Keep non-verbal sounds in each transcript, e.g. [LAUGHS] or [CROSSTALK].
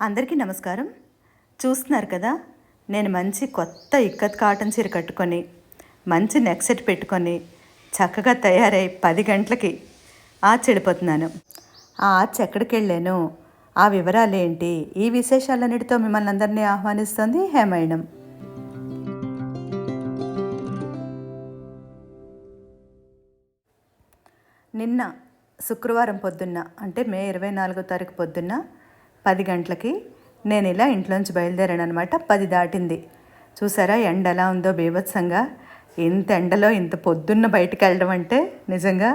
అందరికీ నమస్కారం. చూస్తున్నారు కదా నేను మంచి కొత్త ఇక్కత్ కాటన్ చీర కట్టుకొని మంచి నెక్ సెట్ పెట్టుకొని చక్కగా తయారై పది గంటలకి ఆర్చ్ వెళ్ళిపోతున్నాను ఆ ఆర్చ్ ఎక్కడికి వెళ్ళాను? ఆ వివరాలు ఏంటి? ఈ విశేషాలన్నిటితో మిమ్మల్ని అందరినీ ఆహ్వానిస్తుంది హేమయణం నిన్న శుక్రవారం పొద్దున్న అంటే మే ఇరవై నాలుగో తారీఖు పొద్దున్న పది గంటలకి నేను ఇలా ఇంట్లోంచి బయలుదేరాను అనమాట పది దాటింది. చూసారా ఎండ ఎలా ఉందో బీభత్సంగా. ఇంత ఎండలో ఇంత పొద్దున్న బయటికి వెళ్ళడం అంటే నిజంగా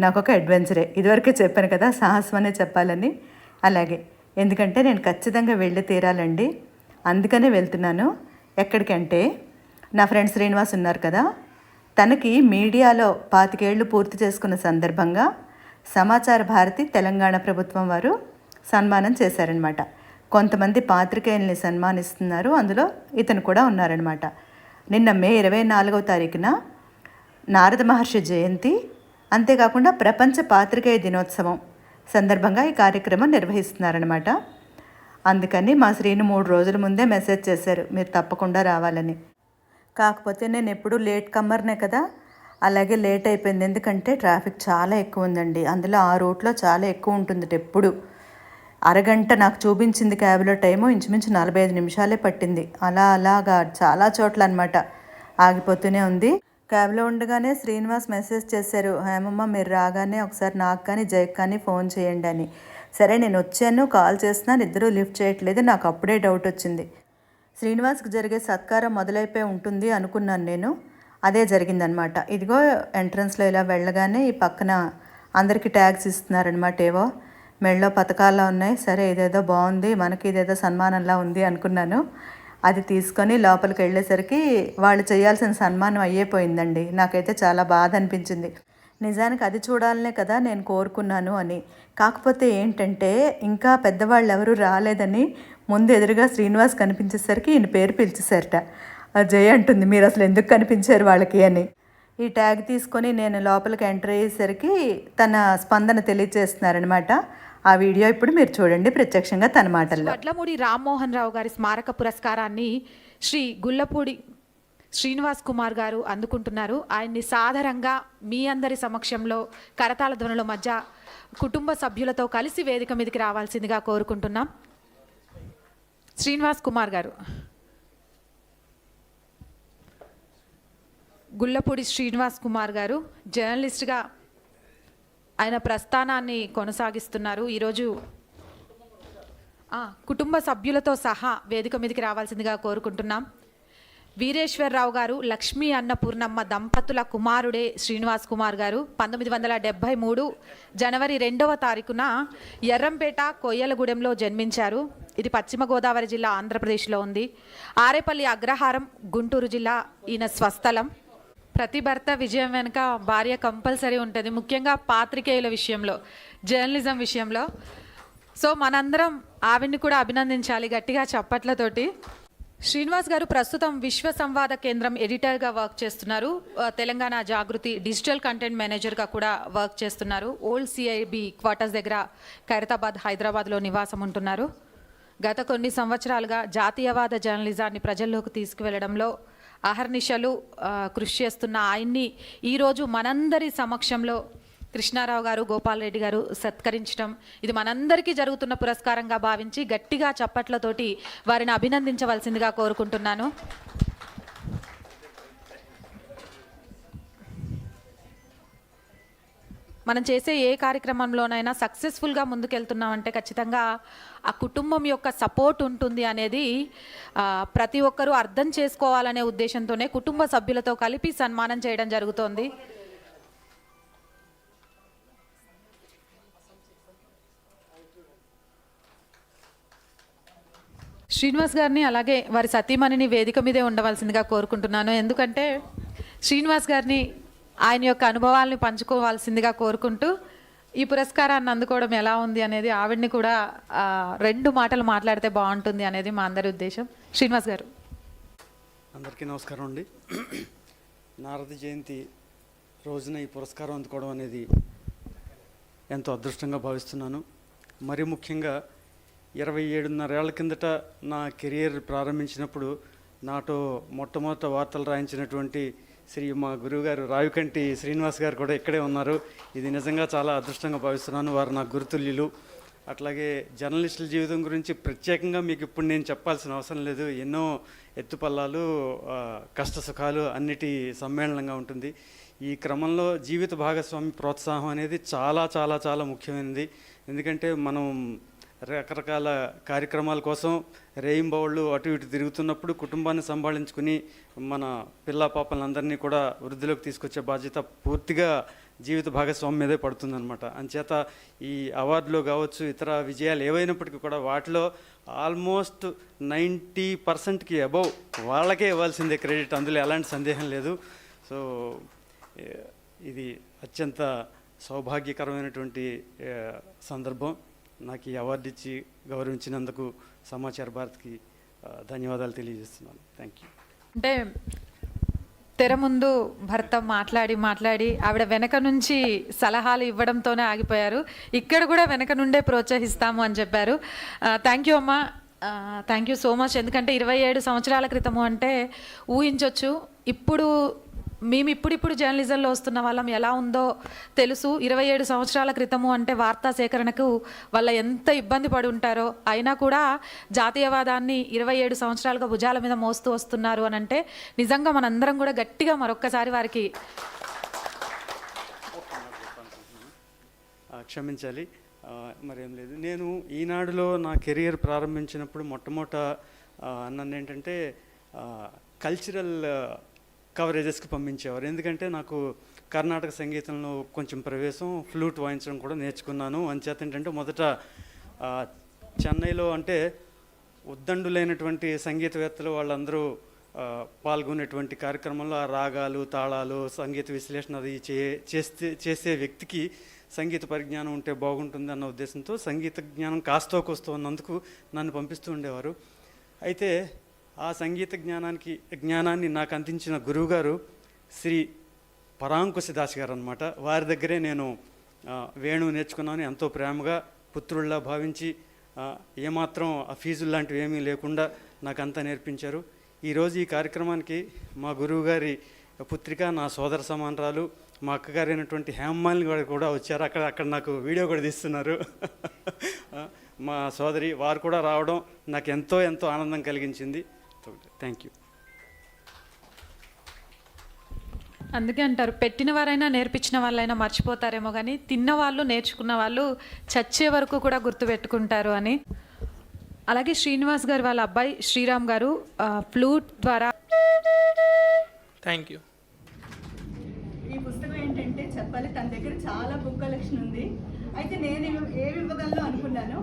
నాకు ఒక అడ్వెంచరే. ఇదివరకే చెప్పాను కదా సాహసం అనే చెప్పాలని. అలాగే ఎందుకంటే నేను ఖచ్చితంగా వెళ్ళి తీరాలండి. అందుకనే వెళ్తున్నాను. ఎక్కడికంటే నా ఫ్రెండ్ శ్రీనివాస్ ఉన్నారు కదా తనకి మీడియాలో పాతికేళ్ళు పూర్తి చేసుకున్న సందర్భంగా సమాచార భారతి తెలంగాణ ప్రభుత్వం వారు సన్మానం చేశారనమాట కొంతమంది పాత్రికేయుల్ని సన్మానిస్తున్నారు. అందులో ఇతను కూడా ఉన్నారనమాట నిన్న మే ఇరవై నాలుగవ తారీఖున నారద మహర్షి జయంతి. అంతేకాకుండా ప్రపంచ పాత్రికేయ దినోత్సవం సందర్భంగా ఈ కార్యక్రమం నిర్వహిస్తున్నారనమాట అందుకని మా శ్రీను మూడు రోజుల ముందే మెసేజ్ చేశారు. మీరు తప్పకుండా రావాలని. కాకపోతే నేను ఎప్పుడూ లేట్ కమ్మర్నే కదా. అలాగే లేట్ అయిపోయింది. ఎందుకంటే ట్రాఫిక్ చాలా ఎక్కువ ఉందండి. అందులో ఆ రూట్లో చాలా ఎక్కువ ఉంటుంది ఎప్పుడు. అరగంట నాకు చూపించింది క్యాబ్లో టైము ఇంచుమించు నలభై ఐదు నిమిషాలే పట్టింది. అలా అలాగా చాలా చోట్ల అనమాట ఆగిపోతూనే ఉంది. క్యాబ్లో ఉండగానే శ్రీనివాస్ మెసేజ్ చేశారు హేమమ్మ మీరు రాగానే ఒకసారి నాకు కానీ జైక్ కానీ ఫోన్ చేయండి అని. సరే నేను వచ్చాను కాల్ చేస్తున్నాను ఇద్దరూ లిఫ్ట్ చేయట్లేదు నాకు అప్పుడే డౌట్ వచ్చింది. శ్రీనివాస్కి జరిగే సత్కారం మొదలైపోయి ఉంటుంది అనుకున్నాను నేను. అదే జరిగిందనమాట ఇదిగో ఎంట్రన్స్లో ఇలా వెళ్ళగానే ఈ పక్కన అందరికీ ట్యాగ్స్ ఇస్తున్నారనమాట ఏవో. మెళ్ళో పథకాల్లో ఉన్నాయి. సరే ఇదేదో బాగుంది. మనకి ఇదేదో సన్మానంలా ఉంది అనుకున్నాను. అది తీసుకొని లోపలికి వెళ్ళేసరికి వాళ్ళు చేయాల్సిన సన్మానం అయ్యేపోయిందండి నాకైతే చాలా బాధ అనిపించింది. నిజానికి అది చూడాలనే కదా నేను కోరుకున్నాను అని. కాకపోతే ఏంటంటే ఇంకా పెద్దవాళ్ళు ఎవరు రాలేదని ముందు ఎదురుగా శ్రీనివాస్ కనిపించేసరికి ఈయన పేరు పిలిచేశారట. జయ అంటుంది. మీరు అసలు ఎందుకు కనిపించారు వాళ్ళకి అని. ఈ ట్యాగ్ తీసుకొని నేను లోపలికి ఎంటర్ అయ్యేసరికి తన స్పందన తెలియజేస్తున్నారనమాట ఆ వీడియో ఇప్పుడు మీరు చూడండి ప్రత్యక్షంగా తన మాటల్లో. వడ్లమూడి రామ్మోహన్ రావు గారి స్మారక పురస్కారాన్ని శ్రీ గుల్లపూడి శ్రీనివాస్ కుమార్ గారు అందుకుంటున్నారు. ఆయన్ని సాదరంగా మీ అందరి సమక్షంలో కరతాళ ధ్వనుల మధ్య కుటుంబ సభ్యులతో కలిసి వేదిక మీదకి రావాల్సిందిగా కోరుకుంటున్నాం. శ్రీనివాస్ కుమార్ గారు. గుల్లపూడి శ్రీనివాస్ కుమార్ గారు జర్నలిస్ట్గా ఆయన ప్రస్థానాన్ని కొనసాగిస్తున్నారు. ఈరోజు కుటుంబ సభ్యులతో సహా వేదిక మీదకి రావాల్సిందిగా కోరుకుంటున్నాం. వీరేశ్వరరావు గారు లక్ష్మీ అన్నపూర్ణమ్మ దంపతుల కుమారుడే శ్రీనివాస్ కుమార్ గారు. పంతొమ్మిది వందల డెబ్భై మూడు జనవరి రెండవ తారీఖున ఎర్రంపేట కొయ్యలగూడెంలో జన్మించారు. ఇది పశ్చిమ గోదావరి జిల్లా ఆంధ్రప్రదేశ్లో ఉంది. ఆరేపల్లి అగ్రహారం గుంటూరు జిల్లా ఈయన స్వస్థలం. ప్రతి భర్త విజయం వెనుక భార్య కంపల్సరీ ఉంటుంది. ముఖ్యంగా పాత్రికేయుల విషయంలో జర్నలిజం విషయంలో. సో మనందరం ఆవిడ్ని కూడా అభినందించాలి గట్టిగా చప్పట్లతోటి. శ్రీనివాస్ గారు ప్రస్తుతం విశ్వ సంవాద కేంద్రం ఎడిటర్గా వర్క్ చేస్తున్నారు. తెలంగాణ జాగృతి డిజిటల్ కంటెంట్ మేనేజర్గా కూడా వర్క్ చేస్తున్నారు. ఓల్డ్ సిఐబి క్వార్టర్స్ దగ్గర ఖైరతాబాద్ హైదరాబాద్లో నివాసం ఉంటున్నారు. గత కొన్ని సంవత్సరాలుగా జాతీయవాద జర్నలిజాన్ని ప్రజల్లోకి తీసుకువెళ్ళడంలో అహర్నిశలు కృషి చేస్తున్న ఆయన్ని ఈరోజు మనందరి సమక్షంలో కృష్ణారావు గారు గోపాల్ రెడ్డి గారు సత్కరించడం ఇది మనందరికీ జరుగుతున్న పురస్కారంగా భావించి గట్టిగా చప్పట్లతోటి వారిని అభినందించవలసిందిగా కోరుకుంటున్నాను. మనం చేసే ఏ కార్యక్రమంలోనైనా సక్సెస్ఫుల్గా ముందుకెళ్తున్నామంటే ఖచ్చితంగా ఆ కుటుంబం యొక్క సపోర్ట్ ఉంటుంది అనేది ప్రతి ఒక్కరూ అర్థం చేసుకోవాలనే ఉద్దేశంతోనే కుటుంబ సభ్యులతో కలిపి సన్మానం చేయడం జరుగుతోంది. శ్రీనివాస్ గారిని అలాగే వారి సతీమణిని వేదిక మీదే ఉండవలసిందిగా కోరుకుంటున్నాను. ఎందుకంటే శ్రీనివాస్ గారిని ఆయన యొక్క అనుభవాల్ని పంచుకోవాల్సిందిగా కోరుకుంటూ ఈ పురస్కారాన్ని అందుకోవడం ఎలా ఉంది అనేది ఆవిడ్ని కూడా రెండు మాటలు మాట్లాడితే బాగుంటుంది అనేది మా అందరి ఉద్దేశం. శ్రీనివాస్ గారు. అందరికీ నమస్కారం అండి. నారద జయంతి రోజున ఈ పురస్కారం అందుకోవడం అనేది ఎంతో అదృష్టంగా భావిస్తున్నాను. మరి ముఖ్యంగా ఇరవై ఏడున్నరేళ్ళ కిందట నా కెరియర్ ప్రారంభించినప్పుడు నాతో మొట్టమొదట వార్తలు రాయించినటువంటి శ్రీ మా గురువుగారు రావికంటి శ్రీనివాస్ గారు కూడా ఇక్కడే ఉన్నారు. ఇది నిజంగా చాలా అదృష్టంగా భావిస్తున్నాను. వారు నా గురుతుల్యులు. అట్లాగే జర్నలిస్టుల జీవితం గురించి ప్రత్యేకంగా మీకు ఇప్పుడు నేను చెప్పాల్సిన అవసరం లేదు. ఎన్నో ఎత్తుపల్లాలు కష్ట సుఖాలు అన్నిటి సమ్మేళనంగా ఉంటుంది. ఈ క్రమంలో జీవిత భాగస్వామి ప్రోత్సాహం అనేది చాలా చాలా చాలా ముఖ్యమైనది. ఎందుకంటే మనం రకరకాల కార్యక్రమాల కోసం రేయింబవళ్ళు అటు ఇటు తిరుగుతున్నప్పుడు కుటుంబాన్ని సంభాళించుకుని మన పిల్ల పాపలందరినీ కూడా వృద్ధిలోకి తీసుకొచ్చే బాధ్యత పూర్తిగా జీవిత భాగస్వామి మీదే పడుతుందన్నమాట. అంచేత ఈ అవార్డులో కావచ్చు ఇతర విజయాలు ఏవైనప్పటికీ కూడా వాటిలో ఆల్మోస్ట్ నైంటీ పర్సెంట్కి అబౌవ్ వాళ్ళకే ఇవ్వాల్సిందే క్రెడిట్. అందులో ఎలాంటి సందేహం లేదు. సో ఇది అత్యంత సౌభాగ్యకరమైనటువంటి సందర్భం. నాకు ఈ అవార్డు ఇచ్చి గౌరవించినందుకు సమాచార భారత్కి ధన్యవాదాలు తెలియజేస్తున్నాను. థ్యాంక్ యూ అంటే తెర ముందు భర్త మాట్లాడి మాట్లాడి ఆవిడ వెనక నుంచి సలహాలు ఇవ్వడంతోనే ఆగిపోయారు. ఇక్కడ కూడా వెనక నుండే ప్రోత్సహిస్తాము అని చెప్పారు. థ్యాంక్ యూ అమ్మా. థ్యాంక్ యూ సో మచ్ ఎందుకంటే ఇరవై ఏడు సంవత్సరాల క్రితము అంటే ఊహించవచ్చు ఇప్పుడు మేము ఇప్పుడిప్పుడు జర్నలిజంలో వస్తున్న వాళ్ళం ఎలా ఉందో తెలుసు. ఇరవై ఏడు సంవత్సరాల క్రితము అంటే వార్తా సేకరణకు వాళ్ళ ఎంత ఇబ్బంది పడి ఉంటారో అయినా కూడా జాతీయవాదాన్ని ఇరవై ఏడు సంవత్సరాలుగా భుజాల మీద మోస్తూ వస్తున్నారు అని అంటే నిజంగా మనందరం కూడా గట్టిగా మరొక్కసారి వారికి క్షమించాలి. మరేం లేదు. నేను ఈనాడులో నా కెరియర్ ప్రారంభించినప్పుడు మొట్టమొదట అన్నది నన్ను ఏంటంటే కల్చరల్ కవరేజెస్కి పంపించేవారు. ఎందుకంటే నాకు కర్ణాటక సంగీతంలో కొంచెం ప్రవేశం ఫ్లూట్ వాయించడం కూడా నేర్చుకున్నాను. అంచేత ఏంటంటే మొదట చెన్నైలో అంటే ఉద్దండులైనటువంటి సంగీతవేత్తలు వాళ్ళందరూ పాల్గొనేటువంటి కార్యక్రమంలో ఆ రాగాలు తాళాలు సంగీత విశ్లేషణ అది చే చేస్తే చేసే వ్యక్తికి సంగీత పరిజ్ఞానం ఉంటే బాగుంటుంది అన్న ఉద్దేశంతో సంగీత జ్ఞానం కాస్తో కోస్తో ఉన్నందుకు నన్ను పంపిస్తూ ఉండేవారు. అయితే ఆ సంగీత జ్ఞానానికి జ్ఞానాన్ని నాకు అందించిన గురువుగారు శ్రీ పరాంకుశ దాస్ గారు అనమాట వారి దగ్గరే నేను వేణు వేణువు నేర్చుకున్నాను. ఎంతో ప్రేమగా పుత్రుల్లా భావించి ఏమాత్రం ఆ ఫీజులు లాంటివి ఏమీ లేకుండా నాకు అంతా నేర్పించారు. ఈరోజు ఈ కార్యక్రమానికి మా గురువు గారి పుత్రిక నా సోదర సమానరాలు మా అక్కగారు అయినటువంటి హేమ్మాలిని గారు కూడా వచ్చారు. అక్కడ అక్కడ నాకు వీడియో కూడా తీస్తున్నారు. [LAUGHS] మా సోదరి వారు కూడా రావడం నాకు ఎంతో ఎంతో ఆనందం కలిగించింది. థ్యాంక్ యూ అందుకే అంటారు పెట్టిన వారైనా నేర్పించిన వాళ్ళైనా మర్చిపోతారేమో కానీ తిన్న వాళ్ళు నేర్చుకున్న వాళ్ళు చచ్చే వరకు కూడా గుర్తుపెట్టుకుంటారు అని. అలాగే శ్రీనివాస్ గారు వాళ్ళ అబ్బాయి శ్రీరామ్ గారు ఫ్లూట్ ద్వారా థ్యాంక్ యూ ఈ పుస్తకం ఏంటంటే చెప్పాలి తన దగ్గర చాలా బుక్ కలెక్షన్ ఉంది. అయితే నేను ఏమి ఇవ్వగలను అనుకున్నాను?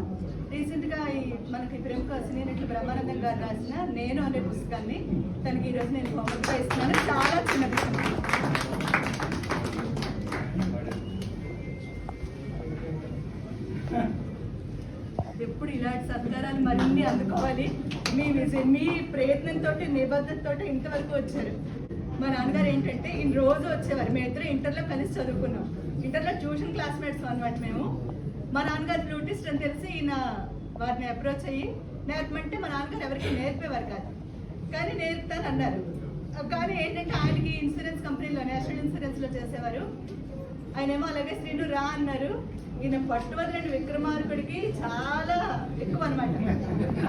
రీసెంట్గా ఈ మనకి ప్రముఖ సినీ నటులు బ్రహ్మానందం గారు రాసిన నేను అనే పుస్తకాన్ని తనకి ఈరోజు నేను బహుమతిగా ఇస్తున్నాను. చాలా చిన్న పుస్తకం. ఎప్పుడు ఇలాంటి సత్కారాలు మరిన్ని అందుకోవాలి. మీ విజయ మీ ప్రయత్నంతో నిబద్ధతతో ఇంతవరకు వచ్చారు. మా నాన్నగారు ఏంటంటే ఈ రోజు వచ్చేవారు. మేము ఇద్దరు ఇంటర్లో కలిసి చదువుకున్నాం. ఇంటర్లో ట్యూషన్ క్లాస్మేట్స్ అనమాట మేము. మా నాన్నగారు ఫ్లూటిస్ట్ అని తెలిసి ఈయన వారిని అప్రోచ్ అయ్యి నేర్పమంటే మా నాన్నగారు ఎవరికి నేర్పేవారు కాదు. కానీ నేర్పుతాను అన్నారు కానీ ఏంటంటే ఆయనకి ఇన్సూరెన్స్ కంపెనీలో నేషనల్ ఇన్సూరెన్స్లో చేసేవారు. ఆయన ఏమో అలాగే శ్రీను రా అన్నారు. ఈయన పట్టువదలని విక్రమార్కుడికి చాలా ఎక్కువ అనమాట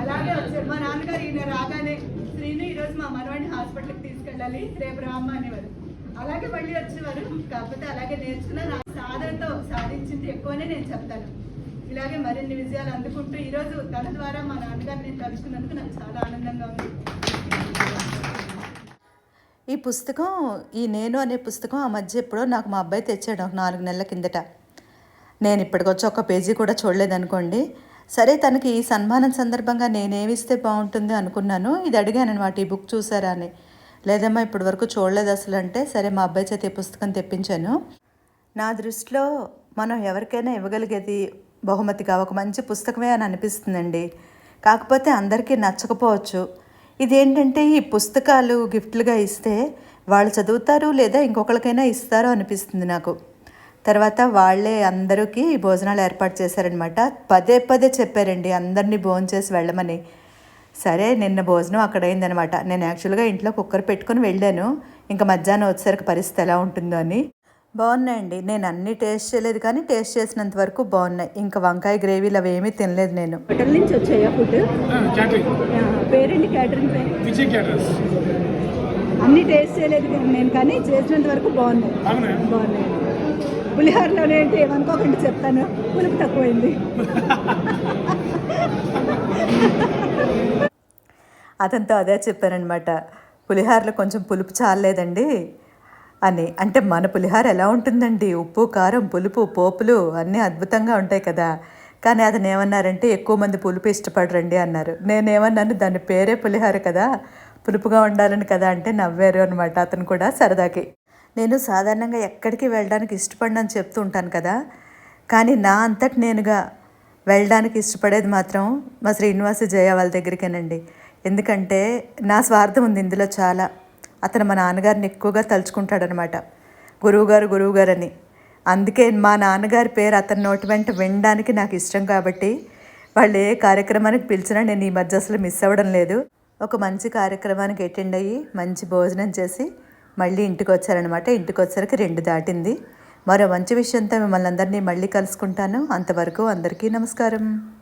అలాగే వచ్చారు. మా నాన్నగారు ఈయన రాగానే శ్రీను ఈరోజు మా మనవాడిని హాస్పిటల్కి తీసుకెళ్ళాలి. రేపు రామ్మ అనేవారు అలాగే మళ్ళీ వచ్చేవారు. కాకపోతే అలాగే నేర్చుకున్నారు సాధనతో సాధించింది ఎక్కువనే నేను చెప్తాను. ఇలాగే మరిన్ని విజయాలు అందుకుంటూ ఈరోజు తన ద్వారా మా నాన్నగారు నేను తలుచుకున్నందుకు నాకు చాలా ఆనందంగా ఉంది. ఈ పుస్తకం ఈ నేను అనే పుస్తకం ఆ మధ్య ఎప్పుడో నాకు మా అబ్బాయి తెచ్చాడు ఒక నాలుగు నెలల కిందట. నేను ఇప్పటికొచ్చి ఒక పేజీ కూడా చూడలేదనుకోండి. సరే తనకి ఈ సన్మానం సందర్భంగా నేనేమిస్తే బాగుంటుంది అనుకున్నాను. ఇది అడిగాను అనమాట ఈ బుక్ చూసారా అని. లేదమ్మా ఇప్పటి వరకు చూడలేదు అసలు అంటే సరే మా అబ్బాయి చేతి పుస్తకం తెప్పించాను. నా దృష్టిలో మనం ఎవరికైనా ఇవ్వగలిగేది బహుమతిగా ఒక మంచి పుస్తకమే అని అనిపిస్తుందండి. కాకపోతే అందరికీ నచ్చకపోవచ్చు. ఇదేంటంటే ఈ పుస్తకాలు గిఫ్ట్లుగా ఇస్తే వాళ్ళు చదువుతారు లేదా ఇంకొకరికైనా ఇస్తారో అనిపిస్తుంది నాకు. తర్వాత వాళ్ళే అందరికీ భోజనాలు ఏర్పాటు చేశారనమాట పదే పదే చెప్పారండి అందరినీ భోజనం చేసి వెళ్ళమని. సరే నిన్న భోజనం అక్కడ అయిందనమాట నేను యాక్చువల్గా ఇంట్లో కుక్కర్ పెట్టుకొని వెళ్ళాను. ఇంకా మధ్యాహ్నం వచ్చేసరికి పరిస్థితి ఎలా ఉంటుందో అని. బాగున్నాయండి. నేను అన్నీ టేస్ట్ చేయలేదు కానీ టేస్ట్ చేసినంత వరకు బాగున్నాయి. ఇంకా వంకాయ గ్రేవీలు అవి ఏమీ తినలేదు నేను. హోటల్ నుంచి వచ్చాయా ఫుడ్? పేరేంటి క్యాటరింగ్ పేరు? విజయ్ క్యాటరర్స్ అన్ని టేస్ట్ చేయలేదు కానీ నేను కానీ చేసినంత వరకు బాగున్నాయి. బాగున్నాయి? బాగున్నాయి. పులిహోరలోనే ఏంటి? ఏమనుకోకుండా చెప్తాను. పులుపు తక్కువైంది. [LAUGHS] అతనితో అదే చెప్పానమాట పులిహారలో కొంచెం పులుపు చాలలేదండి అని. అంటే మన పులిహార ఎలా ఉంటుందండి? ఉప్పు కారం పులుపు పోపులు అన్నీ అద్భుతంగా ఉంటాయి కదా. కానీ అతను ఏమన్నారంటే ఎక్కువ మంది పులుపు ఇష్టపడరండి అన్నారు. నేనేమన్నాను దాని పేరే పులిహార కదా. పులుపుగా ఉండాలని కదా అంటే నవ్వారు అనమాట అతను కూడా సరదాకి. నేను సాధారణంగా ఎక్కడికి వెళ్ళడానికి ఇష్టపడనని చెప్తూ ఉంటాను కదా. కానీ నా అంతటి నేనుగా వెళ్ళడానికి ఇష్టపడేది మాత్రం మా శ్రీనివాస జయ వాళ్ళ దగ్గరికేనండి. ఎందుకంటే నా స్వార్థం ఉంది ఇందులో చాలా. అతను మా నాన్నగారిని ఎక్కువగా తలుచుకుంటాడనమాట. గురువుగారు గురువుగారు అని అందుకే మా నాన్నగారి పేరు అతని నోటి వెంట వినడానికి నాకు ఇష్టం కాబట్టి వాళ్ళు ఏ కార్యక్రమానికి పిలిచినా నేను ఈ మధ్య అసలు మిస్ అవ్వడం లేదు. ఒక మంచి కార్యక్రమానికి అటెండ్ అయ్యి మంచి భోజనం చేసి మళ్ళీ ఇంటికి వచ్చారనమాట. ఇంటికి వచ్చరికి రెండు దాటింది. మరో మంచి విషయంతో మిమ్మల్ని అందరినీ మళ్ళీ కలుసుకుంటాను. అంతవరకు అందరికీ నమస్కారం.